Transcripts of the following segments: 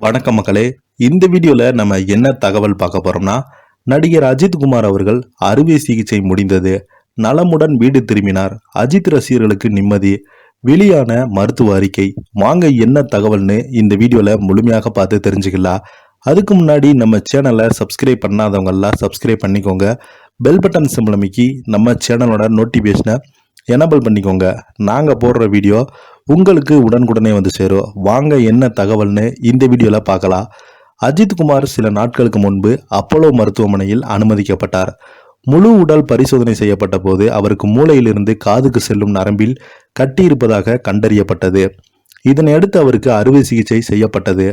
வணக்கம் மக்களே. இந்த வீடியோவில் நம்ம என்ன தகவல் பார்க்க போறோம்னா நடிகர் அஜித் குமார் அவர்கள் அறுவை சிகிச்சை முடிந்தது. நலமுடன் வீடு திரும்பினார். அஜித் ரசிகர்களுக்கு நிம்மதி. வெளியான மருத்துவ அறிக்கை. வாங்க என்ன தகவல்னு இந்த வீடியோவில் முழுமையாக பார்த்து தெரிஞ்சுக்கலாம். அதுக்கு முன்னாடி நம்ம சேனலை சப்ஸ்கிரைப் பண்ணாதவங்க எல்லாம் சப்ஸ்கிரைப் பண்ணிக்கோங்க. பெல் பட்டன் சிம்பிள் நம்ம சேனலோட நோட்டிஃபிகேஷனை எனபிள் பண்ணிக்கோங்க. நாங்கள் போடுற வீடியோ உங்களுக்கு உடனுக்குடனே வந்து சேரும். வாங்க என்ன தகவல்னு இந்த வீடியோவில் பார்க்கலாம். அஜித் குமார் சில நாட்களுக்கு முன்பு அப்போலோ மருத்துவமனையில் அனுமதிக்கப்பட்டார். முழு உடல் பரிசோதனை செய்யப்பட்ட போது அவருக்கு மூளையிலிருந்து காதுக்கு செல்லும் நரம்பில் கட்டியிருப்பதாக கண்டறியப்பட்டது. இதனையடுத்து அவருக்கு அறுவை சிகிச்சை செய்யப்பட்டது.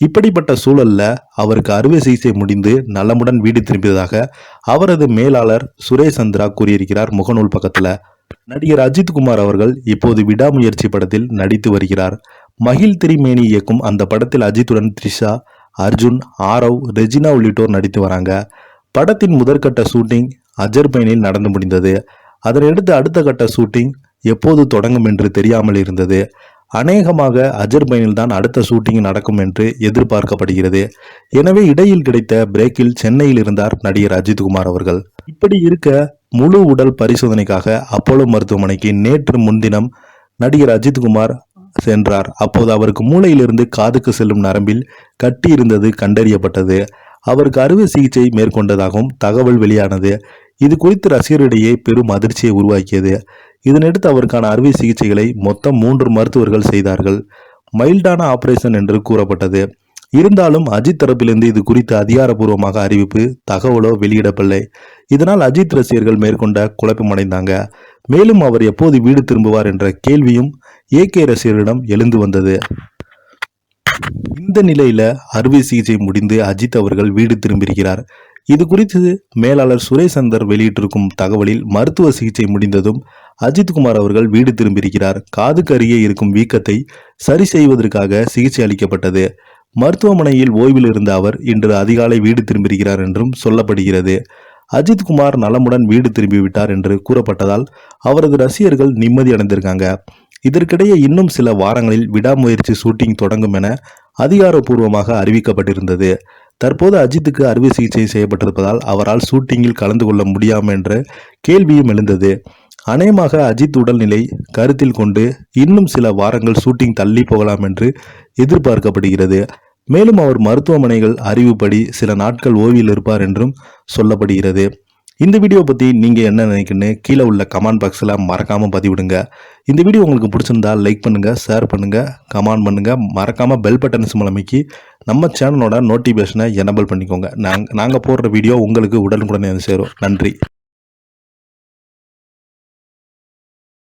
இப்படிப்பட்ட சூழல்ல அவருக்கு அறுவை சிகிச்சை முடிந்து நலமுடன் வீடு திரும்பியதாக அவரது மேலாளர் சுரேஷ் சந்திரா கூறியிருக்கிறார் முகநூல் பக்கத்தில். நடிகர் அஜித் குமார் அவர்கள் இப்போது விடாமுயற்சி படத்தில் நடித்து வருகிறார். மகிழ் திரிமேனி இயக்கும் அந்த படத்தில் அஜித்துடன் த்ரிஷா அர்ஜுன் ஆரவ் ரெஜினா உள்ளிட்டோர் நடித்து வராங்க. படத்தின் முதற்கட்ட ஷூட்டிங் அஜர்பைனில் நடந்து முடிந்தது. அதனையடுத்து அடுத்த கட்ட ஷூட்டிங் எப்போது தொடங்கும் என்று தெரியாமல் இருந்தது. அநேகமாக அஜர்பைனில் தான் அடுத்த ஷூட்டிங் நடக்கும் என்று எதிர்பார்க்கப்படுகிறது. எனவே இடையில் கிடைத்த பிரேக்கில் சென்னையில் இருந்தார் நடிகர் அஜித்குமார் அவர்கள். இப்படி இருக்க முழு உடல் பரிசோதனைக்காக அப்போலோ மருத்துவமனைக்கு நேற்று முன்தினம் நடிகர் அஜித்குமார் சென்றார். அப்போது அவருக்கு மூளையிலிருந்து காதுக்கு செல்லும் நரம்பில் கட்டி இருந்தது கண்டறியப்பட்டது. அவருக்கு அறுவை சிகிச்சை மேற்கொண்டதாகவும் தகவல் வெளியானது. இது குறித்து ரசிகரிடையே பெரும் அதிர்ச்சியை உருவாக்கியது. இதனடுத்து அவருக்கான அறுவை சிகிச்சைகளை மொத்தம் மூன்று மருத்துவர்கள் செய்தார்கள். மைல்டான ஆபரேஷன் என்று கூறப்பட்டது. இருந்தாலும் அஜித் தரப்பிலிருந்து இது குறித்து அதிகாரப்பூர்வமாக அறிவிப்பு தகவலோ வெளியிடப்படவில்லை இதனால் அஜித் ரசிகர்கள் மேற்கொண்ட குழப்பமடைந்தாங்க மேலும் அவர் எப்போது வீடு திரும்புவார் என்ற கேள்வியும் ஏகே ரசிகர்களிடம் எழுந்து வந்தது. இந்த நிலையில அறுவை சிகிச்சை முடிந்து அஜித் அவர்கள் வீடு திரும்பியிருக்கிறார். இது குறித்து மேலாளர் சுரேஷ் சந்தர் வெளியிட்டிருக்கும் தகவலில் மருத்துவ சிகிச்சை முடிந்ததும் அஜித் குமார் அவர்கள் வீடு திரும்பியிருக்கிறார். காதுக்கு அருகே இருக்கும் வீக்கத்தை சரி செய்வதற்காக சிகிச்சை அளிக்கப்பட்டது. மருத்துவமனையில் ஓய்வில் இருந்த அவர் இன்று அதிகாலை வீடு திரும்பியிருக்கிறார் என்றும் சொல்லப்படுகிறது. அஜித் குமார் நலமுடன் வீடு திரும்பிவிட்டார் என்று கூறப்பட்டதால் அவரது ரசிகர்கள் நிம்மதி அடைந்திருக்காங்க. இதற்கிடையே இன்னும் சில வாரங்களில் விடாமுயற்சி ஷூட்டிங் தொடங்கும் என அதிகாரப்பூர்வமாக அறிவிக்கப்பட்டிருந்தது. தற்போது அஜித்துக்கு அறுவை சிகிச்சை செய்யப்பட்டிருப்பதால் அவரால் ஷூட்டிங்கில் கலந்து கொள்ள முடியாமல் என்ற கேள்வியும் எழுந்தது. அநேகமாக அஜித் உடல்நிலை கருத்தில் கொண்டு இன்னும் சில வாரங்கள் ஷூட்டிங் தள்ளி போகலாம் என்று எதிர்பார்க்கப்படுகிறது. மேலும் அவர் மருத்துவமனைகள் அறிவுப்படி சில நாட்கள் ஓய்வில் இருப்பார் என்றும் சொல்லப்படுகிறது. இந்த வீடியோ பற்றி நீங்கள் என்ன நினைக்கிறீங்கன்னு கீழே உள்ள கமெண்ட் பாக்ஸில் மறக்காமல் பதிவிடுங்க. இந்த வீடியோ உங்களுக்கு பிடிச்சிருந்தா லைக் பண்ணுங்கள் ஷேர் பண்ணுங்கள் கமெண்ட் பண்ணுங்கள் மறக்காமல் பெல் பட்டன்ஸ் மூலமைக்கு நம்ம சேனலோட நோட்டிஃபிகேஷனை எனபிள் பண்ணிக்கோங்க. நாங்கள் நாங்கள் போடுற வீடியோ உங்களுக்கு உடனுக்குடனே வந்து சேரும். நன்றி.